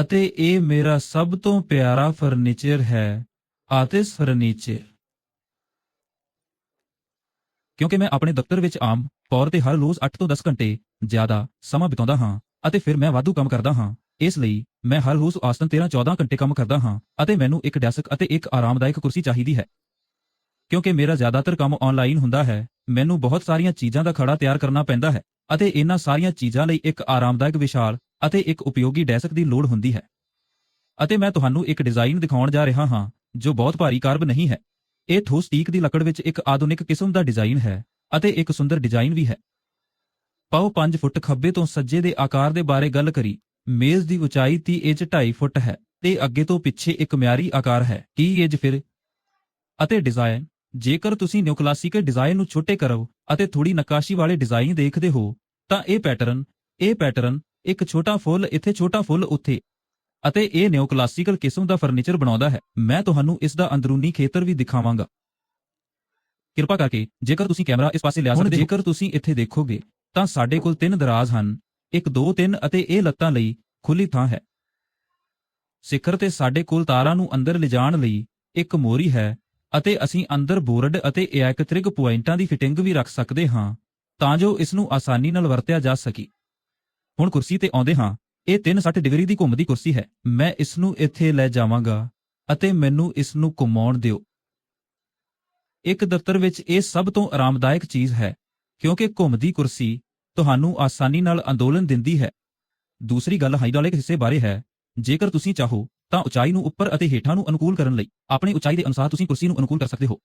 ਅਤੇ ਇਹ ਮੇਰਾ ਸਭ ਤੋਂ ਪਿਆਰਾ ਫਰਨੀਚਰ ਹੈ ਆਤਿਸ ਫਰਨੀਚਰ। ਕਿਉਂਕਿ ਮੈਂ ਆਪਣੇ ਦਫ਼ਤਰ ਵਿੱਚ ਆਮ ਤੌਰ ਤੇ ਹਰ ਰੋਜ਼ 8 ਤੋਂ 10 ਘੰਟੇ ਜ਼ਿਆਦਾ ਸਮਾਂ ਬਿਤਾਉਂਦਾ ਹਾਂ ਅਤੇ ਫਿਰ ਮੈਂ ਵਾਧੂ ਕੰਮ ਕਰਦਾ ਹਾਂ। ਇਸ ਲਈ ਮੈਂ ਹਰ ਰੋਜ਼ ਆਸਤਨ 13-14 ਘੰਟੇ ਕੰਮ ਕਰਦਾ ਹਾਂ ਅਤੇ ਮੈਨੂੰ ਇੱਕ ਡੈਸਕ ਅਤੇ ਇੱਕ ਆਰਾਮਦਾਇਕ ਕੁਰਸੀ ਚਾਹੀਦੀ ਹੈ। ਕਿਉਂਕਿ ਮੇਰਾ ਜ਼ਿਆਦਾਤਰ ਕੰਮ ਆਨਲਾਈਨ ਹੁੰਦਾ ਹੈ, ਮੈਨੂੰ ਬਹੁਤ ਸਾਰੀਆਂ ਚੀਜ਼ਾਂ ਦਾ ਖੜਾ ਤਿਆਰ ਕਰਨਾ ਪੈਂਦਾ ਹੈ ਅਤੇ ਇਹਨਾਂ ਸਾਰੀਆਂ ਚੀਜ਼ਾਂ ਲਈ ਇੱਕ ਆਰਾਮਦਾਇਕ ਵਿਸ਼ਾਲ ਅਤੇ ਇੱਕ ਉਪਯੋਗੀ ਡੈਸਕ ਦੀ ਲੋੜ ਹੁੰਦੀ ਹੈ। ਅਤੇ ਮੈਂ ਤੁਹਾਨੂੰ ਇੱਕ ਡਿਜ਼ਾਈਨ ਦਿਖਾਉਣ ਜਾ ਰਿਹਾ ਹਾਂ, ਜੋ ਬਹੁਤ ਭਾਰੀ ਕਾਰਬ ਨਹੀਂ ਹੈ। ਇਹ ਠੋਸ ਟੀਕ ਦੀ ਲੱਕੜ ਵਿੱਚ ਇੱਕ ਆਧੁਨਿਕ ਕਿਸਮ ਦਾ ਡਿਜ਼ਾਈਨ ਹੈ ਅਤੇ ਇੱਕ ਸੁੰਦਰ ਡਿਜ਼ਾਈਨ ਵੀ ਹੈ। ਪਾਓ 5 ਫੁੱਟ ਖੱਬੇ ਤੋਂ ਸੱਜੇ ਦੇ ਆਕਾਰ ਦੇ ਬਾਰੇ ਗੱਲ ਕਰੀ। ਮੇਜ਼ ਦੀ ਉਚਾਈ 30 ਇੰਚ 2.5 ਫੁੱਟ ਹੈ ਤੇ ਅੱਗੇ ਤੋਂ ਪਿੱਛੇ ਇੱਕ ਮਿਆਰੀ ਆਕਾਰ ਹੈ। ਕੀ ਇੰਚ ਫਿਰ? ਅਤੇ ਡਿਜ਼ਾਈਨ, ਜੇਕਰ ਤੁਸੀਂ ਨਿਓਕਲਾਸਿਕਲ ਡਿਜ਼ਾਈਨ ਨੂੰ ਛੋਟੇ ਕਰੋ ਅਤੇ ਥੋੜੀ ਨਕਾਸ਼ੀ ਵਾਲੇ ਡਿਜ਼ਾਈਨ ਦੇਖਦੇ ਹੋ, ਤਾਂ ਇਹ ਪੈਟਰਨ ਇਹ ਪੈਟਰਨ ਇੱਕ ਛੋਟਾ ਫੁੱਲ ਇੱਥੇ ਛੋਟਾ ਫੁੱਲ ਉੱਥੇ। ਅਤੇ ਇਹ ਨਿਓਕਲਾਸਿਕਲ ਕਿਸਮ ਦਾ ਫਰਨੀਚਰ ਬਣਾਉਂਦਾ ਹੈ। ਮੈਂ ਤੁਹਾਨੂੰ ਇਸ ਦਾ ਅੰਦਰੂਨੀ ਖੇਤਰ ਵੀ ਦਿਖਾਵਾਂਗਾ। ਕਿਰਪਾ ਕਰਕੇ ਜੇਕਰ ਤੁਸੀਂ ਕੈਮਰਾ ਇਸ ਪਾਸੇ ਲਿਆ ਸਕਦੇ ਹੋ। ਜੇਕਰ ਤੁਸੀਂ ਇੱਥੇ ਦੇਖੋਗੇ ਤਾਂ ਸਾਡੇ ਕੋਲ ਤਿੰਨ ਦਰਾਜ਼ ਹਨ। ਇੱਕ ਦੋ ਤਿੰਨ ਅਤੇ ਇਹ ਲੱਤਾਂ ਲਈ ਖੁੱਲੀ ਥਾਂ ਹੈ। ਸਿਖਰ ਤੇ ਸਾਡੇ ਕੋਲ ਤਾਰਾਂ ਨੂੰ ਅੰਦਰ ਲਿਜਾਣ ਲਈ ਇੱਕ ਮੋਰੀ ਹੈ ਅਤੇ ਅਸੀਂ ਅੰਦਰ ਬੋਰਡ ਅਤੇ ਇਲੈਕਟ੍ਰਿਕ ਪੁਆਇੰਟਾਂ ਦੀ ਫਿਟਿੰਗ ਵੀ ਰੱਖ ਸਕਦੇ ਹਾਂ ਤਾਂ ਜੋ ਇਸ ਨੂੰ ਆਸਾਨੀ ਨਾਲ ਵਰਤਿਆ ਜਾ ਸਕੇ। ਹੁਣ ਕੁਰਸੀ ਤੇ ਆਉਂਦੇ ਹਾਂ। ਇਹ 360 ਡਿਗਰੀ ਦੀ ਘੁੰਮਦੀ ਕੁਰਸੀ ਹੈ। ਮੈਂ ਇਸ ਨੂੰ ਇੱਥੇ ਲੈ ਜਾਵਾਂਗਾ ਅਤੇ ਮੈਨੂੰ ਇਸ ਨੂੰ ਘੁਮਾਉਣ ਦਿਓ। ਇੱਕ ਦਫ਼ਤਰ ਵਿੱਚ ਇਹ ਸਭ ਤੋਂ ਆਰਾਮਦਾਇਕ ਚੀਜ਼ ਹੈ, ਕਿਉਂਕਿ ਘੁੰਮਦੀ ਕੁਰਸੀ ਤੁਹਾਨੂੰ ਆਸਾਨੀ ਨਾਲ ਅੰਦੋਲਨ ਦਿੰਦੀ ਹੈ। ਦੂਸਰੀ ਗੱਲ ਹਾਈਡ੍ਰੋਲਿਕ ਹਿੱਸੇ ਬਾਰੇ ਹੈ। ਜੇਕਰ ਤੁਸੀਂ ਚਾਹੋ, ਤਾਂ ਉਚਾਈ ਨੂੰ ਉੱਪਰ ਅਤੇ ਹੇਠਾਂ ਨੂੰ ਅਨੁਕੂਲ ਕਰਨ ਲਈ ਆਪਣੀ ਉਚਾਈ ਦੇ ਅਨੁਸਾਰ ਤੁਸੀਂ ਕੁਰਸੀ ਨੂੰ ਅਨੁਕੂਲ ਕਰ ਸਕਦੇ ਹੋ।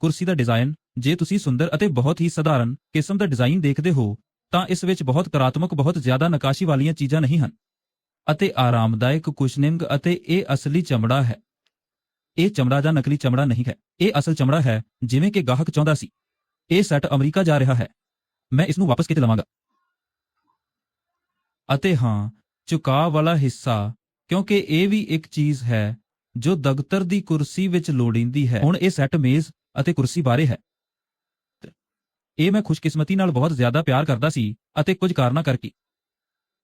ਕੁਰਸੀ ਦਾ ਡਿਜ਼ਾਈਨ, ਜੇ ਤੁਸੀਂ ਸੁੰਦਰ ਅਤੇ ਬਹੁਤ ਹੀ ਸਧਾਰਨ ਕਿਸਮ ਦਾ ਡਿਜ਼ਾਈਨ ਦੇਖਦੇ ਹੋ ਤਾਂ ਇਸ ਵਿੱਚ ਬਹੁਤ ਕਰਾਤਮਕ, ਬਹੁਤ ਜ਼ਿਆਦਾ ਨਕਾਸ਼ੀ ਵਾਲੀਆਂ ਚੀਜ਼ਾਂ ਨਹੀਂ ਹਨ। ਅਤੇ ਆਰਾਮਦਾਇਕ, ਕੁਸ਼ਨਿੰਗ ਅਤੇ ਇਹ ਅਸਲੀ ਚਮੜਾ ਹੈ। ਇਹ ਚਮੜਾ ਜਾਂ ਨਕਲੀ ਚਮੜਾ ਨਹੀਂ ਹੈ। ਇਹ ਅਸਲ ਚਮੜਾ ਹੈ, ਜਿਵੇਂ ਕਿ ਗਾਹਕ ਚਾਹੁੰਦਾ ਸੀ। ਇਹ ਸੈੱਟ ਅਮਰੀਕਾ ਜਾ ਰਿਹਾ ਹੈ। ਮੈਂ ਇਸ ਨੂੰ ਵਾਪਸ ਕਿਤੇ ਲਵਾਂਗਾ? ਅਤੇ ਹਾਂ, ਝੁਕਾਅ ਵਾਲਾ ਹਿੱਸਾ, ਕਿਉਂਕਿ ਇਹ ਵੀ ਇੱਕ ਚੀਜ਼ ਹੈ, ਜੋ ਦਫ਼ਤਰ ਦੀ ਕੁਰਸੀ ਵਿੱਚ ਲੋੜੀਂਦੀ ਹੈ। ਹੁਣ ਇਹ ਸੈੱਟ ਮੇਜ਼ ਅਤੇ ਕੁਰਸੀ ਬਾਰੇ ਹੈ। ਇਹ ਮੈਂ ਖੁਸ਼ਕਿਸਮਤੀ ਨਾਲ ਬਹੁਤ ਜ਼ਿਆਦਾ ਪਿਆਰ ਕਰਦਾ ਸੀ ਅਤੇ ਕੁਝ ਕਾਰਨਾਂ ਕਰਕੇ।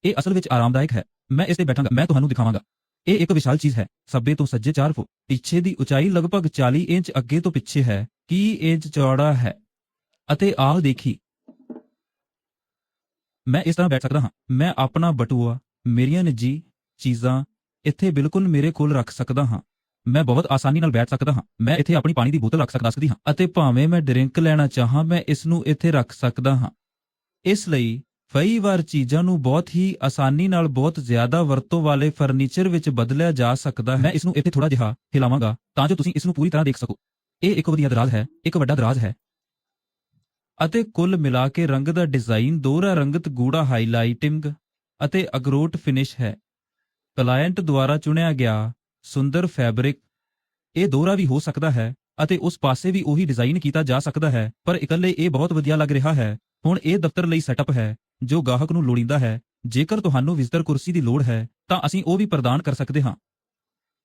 ਇਹ ਅਸਲ ਵਿੱਚ ਆਰਾਮਦਾਇਕ ਹੈ। ਮੈਂ ਇਸ ਤੇ ਬੈਠਾਂਗਾ। ਮੈਂ ਤੁਹਾਨੂੰ ਦਿਖਾਵਾਂਗਾ। ਇਹ ਇੱਕ ਵਿਸ਼ਾਲ ਚੀਜ਼ ਹੈ। ਸੱਬੇ ਤੋਂ ਸੱਜੇ 4 ਫੁੱਟ ਪਿੱਛੇ ਦੀ ਉਚਾਈ ਲਗਭਗ 40 ਇੰਚ ਅੱਗੇ ਤੋਂ ਪਿੱਛੇ ਹੈ 30 ਇੰਚ ਚੌੜਾ ਹੈ? ਅਤੇ ਆਹ ਦੇਖੀ। ਮੈਂ ਇਸ ਤਰ੍ਹਾਂ ਬੈਠ ਸਕਦਾ ਹਾਂ। ਮੈਂ ਆਪਣਾ ਬਟੂਆ, ਮੇਰੀਆਂ ਨਿੱਜੀ ਚੀਜ਼ਾਂ ਇੱਥੇ ਬਿਲਕੁਲ ਮੇਰੇ ਕੋਲ ਰੱਖ ਸਕਦਾ ਹਾਂ। ਮੈਂ ਬਹੁਤ ਆਸਾਨੀ ਨਾਲ ਬੈਠ ਸਕਦਾ ਹਾਂ। ਮੈਂ ਇੱਥੇ ਆਪਣੀ ਪਾਣੀ ਦੀ ਬੋਤਲ ਰੱਖ ਸਕਦਾ ਸਕਦੀ ਹਾਂ ਅਤੇ ਭਾਵੇਂ ਮੈਂ ਡਰਿੰਕ ਲੈਣਾ ਚਾਹਾਂ, ਮੈਂ ਇਸ ਨੂੰ ਇੱਥੇ ਰੱਖ ਸਕਦਾ ਹਾਂ। ਇਸ ਲਈ ਕਈ ਵਾਰ ਚੀਜ਼ਾਂ ਨੂੰ ਬਹੁਤ ਹੀ ਆਸਾਨੀ ਨਾਲ ਬਹੁਤ ਜ਼ਿਆਦਾ ਵਰਤੋਂ ਵਾਲੇ ਫਰਨੀਚਰ ਵਿੱਚ ਬਦਲਿਆ ਜਾ ਸਕਦਾ ਹੈ। ਮੈਂ ਇਸ ਨੂੰ ਇੱਥੇ ਥੋੜਾ ਜਿਹਾ ਹਿਲਾਵਾਂਗਾ ਤਾਂ ਜੋ ਤੁਸੀਂ ਇਸ ਨੂੰ ਪੂਰੀ ਤਰ੍ਹਾਂ ਦੇਖ ਸਕੋ। ਇਹ ਇੱਕ ਵਧੀਆ ਦਰਾਜ਼ ਹੈ, ਇੱਕ ਵੱਡਾ ਦਰਾਜ਼ ਹੈ। ਅਤੇ ਕੁੱਲ ਮਿਲਾ ਕੇ ਰੰਗ ਦਾ ਡਿਜ਼ਾਈਨ ਦੋਹਰਾ ਰੰਗਤ ਗੂੜਾ ਹਾਈਲਾਈਟਿੰਗ ਅਤੇ ਅਗਰੋਟ ਫਿਨਿਸ਼ ਹੈ। ਕਲਾਇੰਟ ਦੁਆਰਾ ਚੁਣਿਆ ਗਿਆ ਸੁੰਦਰ ਫੈਬਰਿਕ। ਇਹ ਦੋਹਰਾ ਵੀ ਹੋ ਸਕਦਾ ਹੈ ਅਤੇ ਉਸ ਪਾਸੇ ਵੀ ਉਹੀ ਡਿਜ਼ਾਈਨ ਕੀਤਾ ਜਾ ਸਕਦਾ ਹੈ, ਪਰ ਇਕੱਲੇ ਇਹ ਬਹੁਤ ਵਧੀਆ ਲੱਗ ਰਿਹਾ ਹੈ। ਹੁਣ ਇਹ ਦਫ਼ਤਰ ਲਈ ਸੈਟਅਪ ਹੈ, ਜੋ ਗਾਹਕ ਨੂੰ ਲੋੜੀਂਦਾ ਹੈ। ਜੇਕਰ ਤੁਹਾਨੂੰ ਵਿਜ਼ਟਰ ਕੁਰਸੀ ਦੀ ਲੋੜ ਹੈ, ਤਾਂ ਅਸੀਂ ਉਹ ਵੀ ਪ੍ਰਦਾਨ ਕਰ ਸਕਦੇ ਹਾਂ।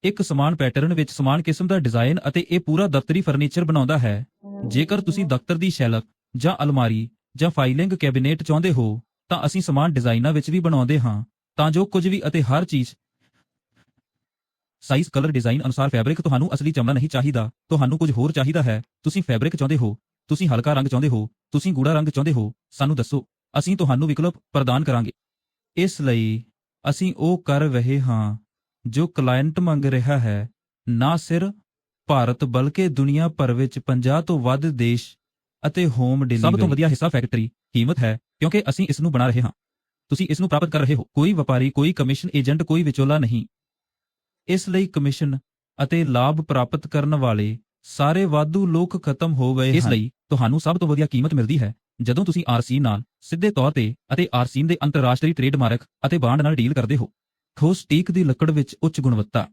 ਇੱਕ ਸਮਾਨ ਪੈਟਰਨ ਵਿੱਚ ਸਮਾਨ ਕਿਸਮ ਦਾ ਡਿਜ਼ਾਈਨ ਅਤੇ ਇਹ ਪੂਰਾ ਦਫ਼ਤਰੀ ਫਰਨੀਚਰ ਬਣਾਉਂਦਾ ਹੈ। ਜੇਕਰ ਤੁਸੀਂ ਦਫ਼ਤਰ ਦੀ ਸ਼ੈਲਫ ਜਾਂ ਅਲਮਾਰੀ ਜਾਂ ਫਾਈਲਿੰਗ ਕੈਬਿਨੇਟ ਚਾਹੁੰਦੇ ਹੋ, ਤਾਂ ਅਸੀਂ ਸਮਾਨ ਡਿਜ਼ਾਈਨਾਂ ਵਿੱਚ ਵੀ ਬਣਾਉਂਦੇ ਹਾਂ, ਤਾਂ ਜੋ ਕੁਝ ਵੀ ਅਤੇ ਹਰ ਚੀਜ਼ ਸਾਈਜ਼ ਕਲਰ ਡਿਜ਼ਾਈਨ ਅਨੁਸਾਰ ਫੈਬਰਿਕ ਤੁਹਾਨੂੰ ਅਸਲੀ ਚਮੜਾ ਨਹੀਂ ਚਾਹੀਦਾ। ਤੁਹਾਨੂੰ ਕੁਝ ਹੋਰ ਚਾਹੀਦਾ ਹੈ। ਤੁਸੀਂ ਫੈਬਰਿਕ ਚਾਹੁੰਦੇ ਹੋ। ਤੁਸੀਂ ਹਲਕਾ ਰੰਗ ਚਾਹੁੰਦੇ ਹੋ। ਤੁਸੀਂ ਗੂੜਾ ਰੰਗ ਚਾਹੁੰਦੇ ਹੋ। ਸਾਨੂੰ ਦੱਸੋ। ਅਸੀਂ ਤੁਹਾਨੂੰ ਵਿਕਲਪ ਪ੍ਰਦਾਨ ਕਰਾਂਗੇ। ਇਸ ਲਈ ਅਸੀਂ ਉਹ ਕਰ ਰਹੇ ਹਾਂ ਜੋ ਕਲਾਇੰਟ ਮੰਗ ਰਿਹਾ ਹੈ। ਨਾ ਸਿਰ ਭਾਰਤ, ਬਲਕਿ ਦੁਨੀਆ ਭਰ ਵਿੱਚ 50 ਤੋਂ ਵੱਧ ਦੇਸ਼ ਅਤੇ ਹੋਮ ਡਿਲੀਵਰੀ ਸਭ ਤੋਂ ਵਧੀਆ ਹਿੱਸਾ ਫੈਕਟਰੀ ਕੀਮਤ ਹੈ, ਕਿਉਂਕਿ ਅਸੀਂ ਇਸ ਨੂੰ ਬਣਾ ਰਹੇ ਹਾਂ। ਤੁਸੀਂ ਇਸ ਨੂੰ ਪ੍ਰਾਪਤ ਕਰ ਰਹੇ ਹੋ। ਕੋਈ ਵਪਾਰੀ, ਕੋਈ ਕਮਿਸ਼ਨ ਏਜੰਟ ਕੋਈ ਵਿਚੋਲਾ ਨਹੀਂ। ਇਸ ਲਈ ਕਮਿਸ਼ਨ ਅਤੇ ਲਾਭ ਪ੍ਰਾਪਤ ਕਰਨ ਵਾਲੇ ਸਾਰੇ ਵਾਧੂ ਲੋਕ ਖਤਮ ਹੋ ਗਏ ਇਸ ਲਈ ਤੁਹਾਨੂੰ ਸਭ ਤੋਂ ਵਧੀਆ ਕੀਮਤ ਮਿਲਦੀ ਹੈ ਜਦੋਂ ਤੁਸੀਂ ਆਰਸੀ ਨਾਲ ਸਿੱਧੇ ਤੌਰ ਤੇ ਅਤੇ ਆਰਸੀਨ ਦੇ ਅੰਤਰਰਾਸ਼ਟਰੀ ਟ੍ਰੇਡਮਾਰਕ ਅਤੇ ਬਾਂਡ ਨਾਲ ਡੀਲ ਕਰਦੇ ਹੋ। ਠੋਸ ਟੀਕ ਦੀ ਲੱਕੜ ਵਿੱਚ ਉੱਚ ਗੁਣਵੱਤਾ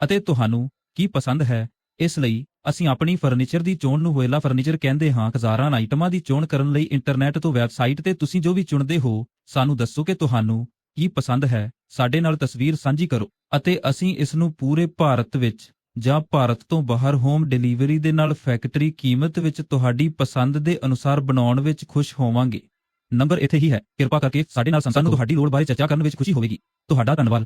ਅਤੇ ਤੁਹਾਨੂੰ ਕੀ ਪਸੰਦ ਹੈ ਇਸ ਲਈ ਅਸੀਂ ਆਪਣੀ ਫਰਨੀਚਰ ਦੀ ਚੋਣ ਨੂੰ ਹੋਇਲਾ ਫਰਨੀਚਰ ਕਹਿੰਦੇ ਹਾਂ। ਹਜ਼ਾਰਾਂ ਆਈਟਮਾਂ ਦੀ ਚੋਣ ਕਰਨ ਲਈ ਇੰਟਰਨੈਟ ਤੋਂ ਵੈਬਸਾਈਟ ਤੇ ਤੁਸੀਂ ਜੋ ਵੀ ਚੁਣਦੇ ਹੋ ਸਾਨੂੰ ਦੱਸੋ ਕਿ ਤੁਹਾਨੂੰ ਕੀ ਪਸੰਦ ਹੈ, ਸਾਡੇ ਨਾਲ ਤਸਵੀਰ ਸਾਂਝੀ ਕਰੋ ਅਤੇ ਅਸੀਂ ਇਸ ਨੂੰ ਪੂਰੇ ਭਾਰਤ ਵਿੱਚ ਜਾਂ ਭਾਰਤ ਤੋਂ ਬਾਹਰ ਹੋਮ ਡਿਲੀਵਰੀ ਦੇ ਨਾਲ ਫੈਕਟਰੀ ਕੀਮਤ ਵਿੱਚ ਤੁਹਾਡੀ ਪਸੰਦ ਦੇ ਅਨੁਸਾਰ ਬਣਾਉਣ ਵਿੱਚ ਖੁਸ਼ ਹੋਵਾਂਗੇ। ਨੰਬਰ ਇੱਥੇ ਹੀ ਹੈ। ਕਿਰਪਾ ਕਰਕੇ ਸਾਡੇ ਨਾਲ ਸਾਨੂੰ ਤੁਹਾਡੀ ਲੋੜ ਬਾਰੇ ਚਰਚਾ ਕਰਨ ਵਿੱਚ ਖੁਸ਼ੀ ਹੋਵੇਗੀ। ਤੁਹਾਡਾ ਧੰਨਵਾਦ।